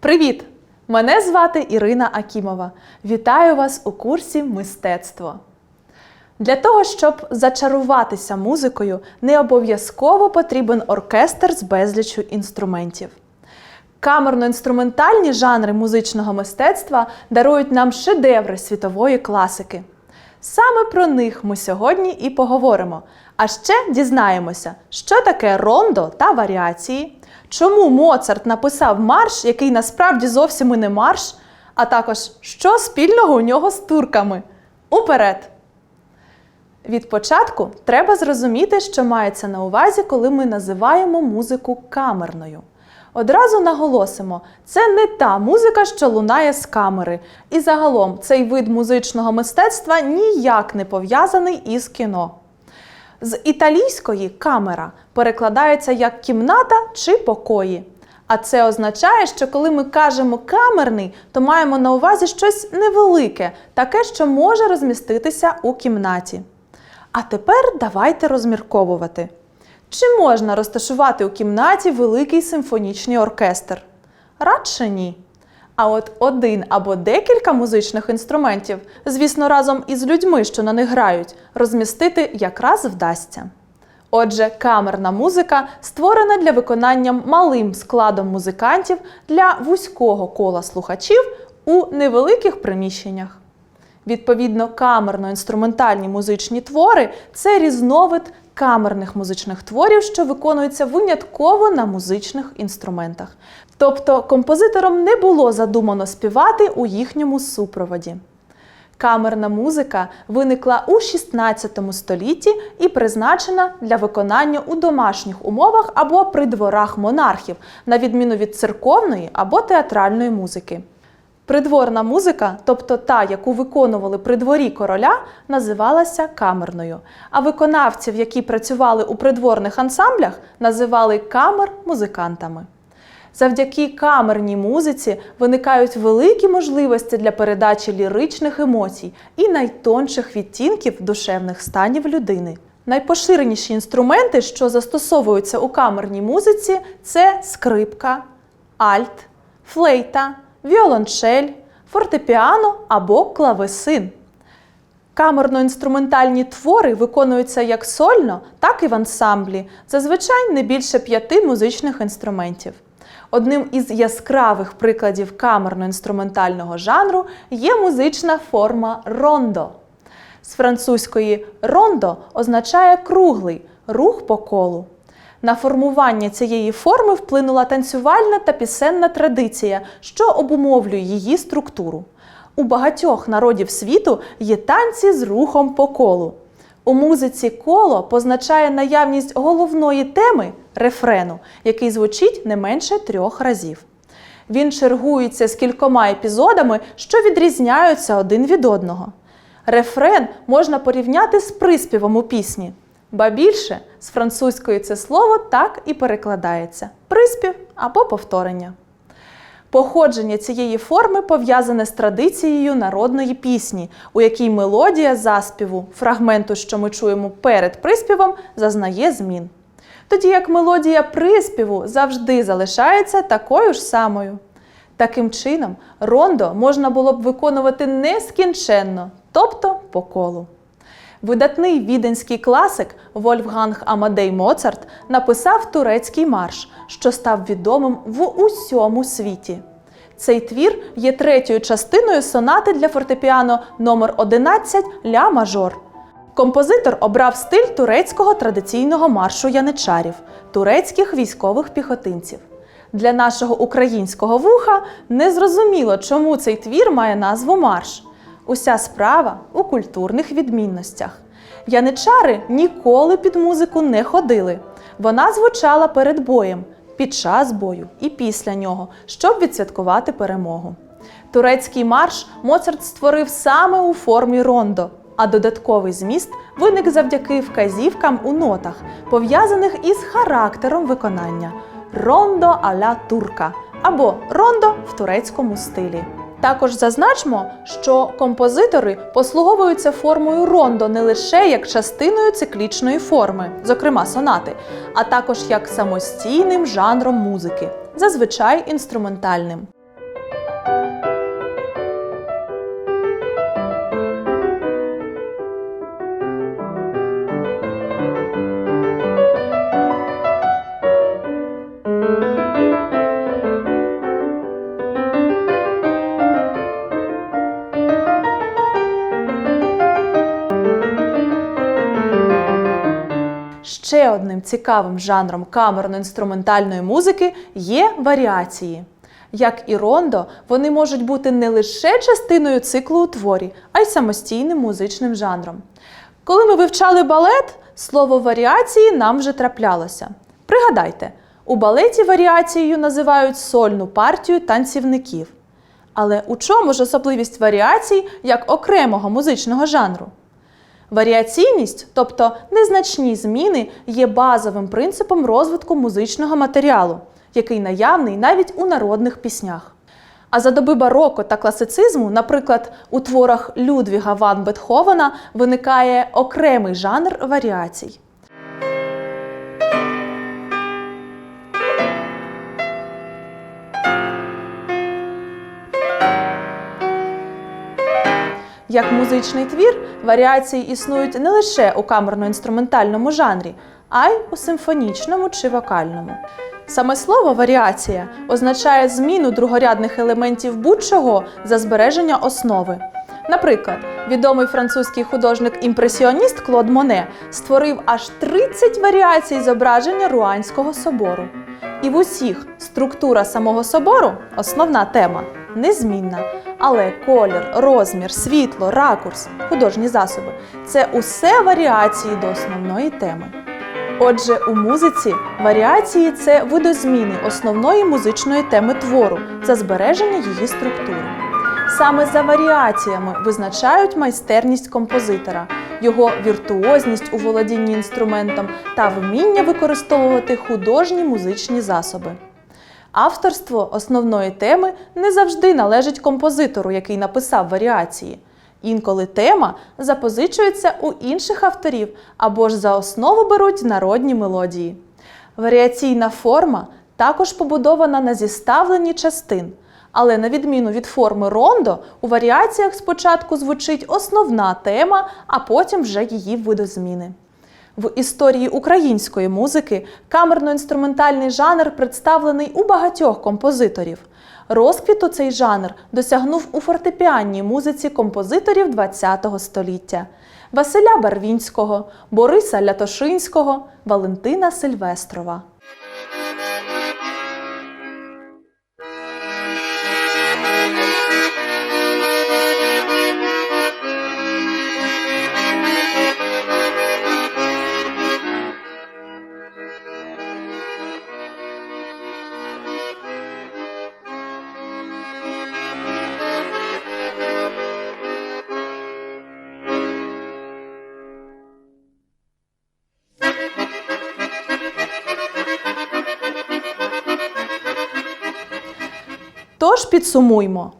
Привіт! Мене звати Ірина Акімова. Вітаю вас у курсі мистецтво. Для того, щоб зачаруватися музикою, не обов'язково потрібен оркестр з безліччю інструментів. Камерно-інструментальні жанри музичного мистецтва дарують нам шедеври світової класики. Саме про них ми сьогодні і поговоримо. А ще дізнаємося, що таке рондо та варіації, чому Моцарт написав марш, який насправді зовсім і не марш, а також що спільного у нього з турками. Уперед! Від початку треба зрозуміти, що мається на увазі, коли ми називаємо музику камерною. Одразу наголосимо, це не та музика, що лунає з камери. І загалом цей вид музичного мистецтва ніяк не пов'язаний із кіно. З італійської камера перекладається як кімната чи покої. А це означає, що коли ми кажемо камерний, то маємо на увазі щось невелике, таке, що може розміститися у кімнаті. А тепер давайте розмірковувати. Чи можна розташувати у кімнаті великий симфонічний оркестр? Радше ні. А от один або декілька музичних інструментів, звісно, разом із людьми, що на них грають, розмістити якраз вдасться. Отже, камерна музика створена для виконання малим складом музикантів для вузького кола слухачів у невеликих приміщеннях. Відповідно, камерно-інструментальні музичні твори це різновид камерних музичних творів, що виконуються винятково на музичних інструментах. Тобто композитором не було задумано співати у їхньому супроводі. Камерна музика виникла у 16 столітті і призначена для виконання у домашніх умовах або при дворах монархів, на відміну від церковної або театральної музики. Придворна музика, тобто та, яку виконували при дворі короля, називалася камерною, а виконавців, які працювали у придворних ансамблях, називали камер-музикантами. Завдяки камерній музиці виникають великі можливості для передачі ліричних емоцій і найтонших відтінків душевних станів людини. Найпоширеніші інструменти, що застосовуються у камерній музиці, це скрипка, альт, флейта, віолончель, фортепіано або клавесин. Камерно-інструментальні твори виконуються як сольно, так і в ансамблі, зазвичай не більше п'яти музичних інструментів. Одним із яскравих прикладів камерно-інструментального жанру є музична форма рондо. З французької рондо означає круглий рух по колу. На формування цієї форми вплинула танцювальна та пісенна традиція, що обумовлює її структуру. У багатьох народів світу є танці з рухом по колу. У музиці коло позначає наявність головної теми рефрену, який звучить не менше трьох разів. Він чергується з кількома епізодами, що відрізняються один від одного. Рефрен можна порівняти з приспівом у пісні. Ба більше з французької це слово так і перекладається приспів або повторення. Походження цієї форми пов'язане з традицією народної пісні, у якій мелодія заспіву, фрагменту, що ми чуємо перед приспівом, зазнає змін. Тоді як мелодія приспіву завжди залишається такою ж самою. Таким чином, рондо можна було б виконувати нескінченно, тобто по колу. Видатний віденський класик Вольфганг Амадей Моцарт написав турецький марш, що став відомим в усьому світі. Цей твір є третьою частиною сонати для фортепіано номер 11 ля мажор. Композитор обрав стиль турецького традиційного маршу яничарів, турецьких військових піхотинців. Для нашого українського вуха незрозуміло, чому цей твір має назву марш. Уся справа у культурних відмінностях. Яничари ніколи під музику не ходили. Вона звучала перед боєм, під час бою і після нього, щоб відсвяткувати перемогу. Турецький марш Моцарт створив саме у формі рондо, а додатковий зміст виник завдяки вказівкам у нотах, пов'язаних із характером виконання рондо аля турка або рондо в турецькому стилі. Також зазначмо, що композитори послуговуються формою рондо не лише як частиною циклічної форми, зокрема сонати, а також як самостійним жанром музики, зазвичай інструментальним. Ще одним цікавим жанром камерно-інструментальної музики є варіації. Як і рондо, вони можуть бути не лише частиною циклу у творі, а й самостійним музичним жанром. Коли ми вивчали балет, слово варіації нам вже траплялося. Пригадайте, у балеті варіацією називають сольну партію танцівників. Але у чому ж особливість варіацій як окремого музичного жанру? Варіаційність, тобто незначні зміни, є базовим принципом розвитку музичного матеріалу, який наявний навіть у народних піснях. А за доби бароко та класицизму, наприклад, у творах Людвіга ван Бетховена виникає окремий жанр варіацій. Як музичний твір, варіації існують не лише у камерно-інструментальному жанрі, а й у симфонічному чи вокальному. Саме слово варіація означає зміну другорядних елементів будь-чого за збереження основи. Наприклад, відомий французький художник-імпресіоніст Клод Моне створив аж 30 варіацій зображення Руанського собору. І в усіх структура самого собору основна тема незмінна. Але колір, розмір, світло, ракурс, художні засоби це усе варіації до основної теми. Отже, у музиці варіації це видозміни основної музичної теми твору за збереження її структури. Саме за варіаціями визначають майстерність композитора, його віртуозність у володінні інструментом та вміння використовувати художні музичні засоби. Авторство основної теми не завжди належить композитору, який написав варіації. Інколи тема запозичується у інших авторів або ж за основу беруть народні мелодії. Варіаційна форма також побудована на зіставленні частин. Але на відміну від форми рондо, у варіаціях спочатку звучить основна тема, а потім вже її видозміни. В історії української музики камерно-інструментальний жанр представлений у багатьох композиторів. Розквіту цей жанр досягнув у фортепіанній музиці композиторів ХХ століття Василя Барвінського, Бориса Лятошинського, Валентина Сильвестрова. Підсумуймо.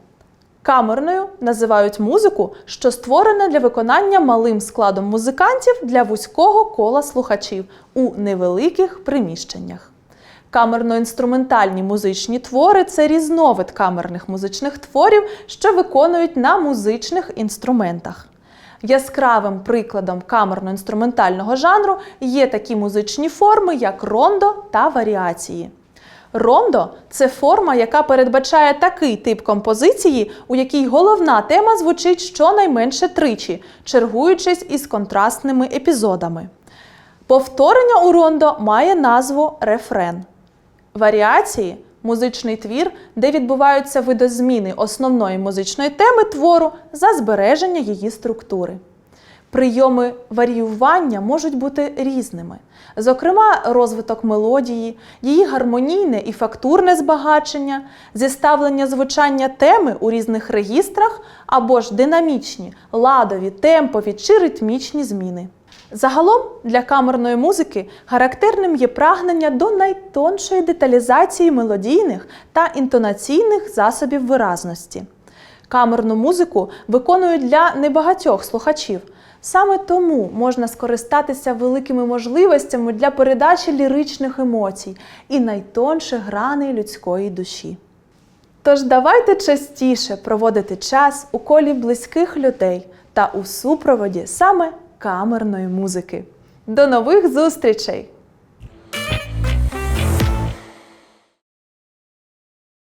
Камерною називають музику, що створена для виконання малим складом музикантів для вузького кола слухачів у невеликих приміщеннях. Камерно-інструментальні музичні твори це різновид камерних музичних творів, що виконують на музичних інструментах. Яскравим прикладом камерно-інструментального жанру є такі музичні форми, як рондо та варіації. Рондо це форма, яка передбачає такий тип композиції, у якій головна тема звучить щонайменше тричі, чергуючись із контрастними епізодами. Повторення у рондо має назву рефрен. Варіації музичний твір, де відбуваються видозміни основної музичної теми твору за збереження її структури. Прийоми варіювання можуть бути різними, зокрема, розвиток мелодії, її гармонійне і фактурне збагачення, зіставлення звучання теми у різних регістрах або ж динамічні, ладові, темпові чи ритмічні зміни. Загалом для камерної музики характерним є прагнення до найтоншої деталізації мелодійних та інтонаційних засобів виразності. Камерну музику виконують для небагатьох слухачів. Саме тому можна скористатися великими можливостями для передачі ліричних емоцій і найтонших граней людської душі. Тож давайте частіше проводити час у колі близьких людей та у супроводі саме камерної музики. До нових зустрічей!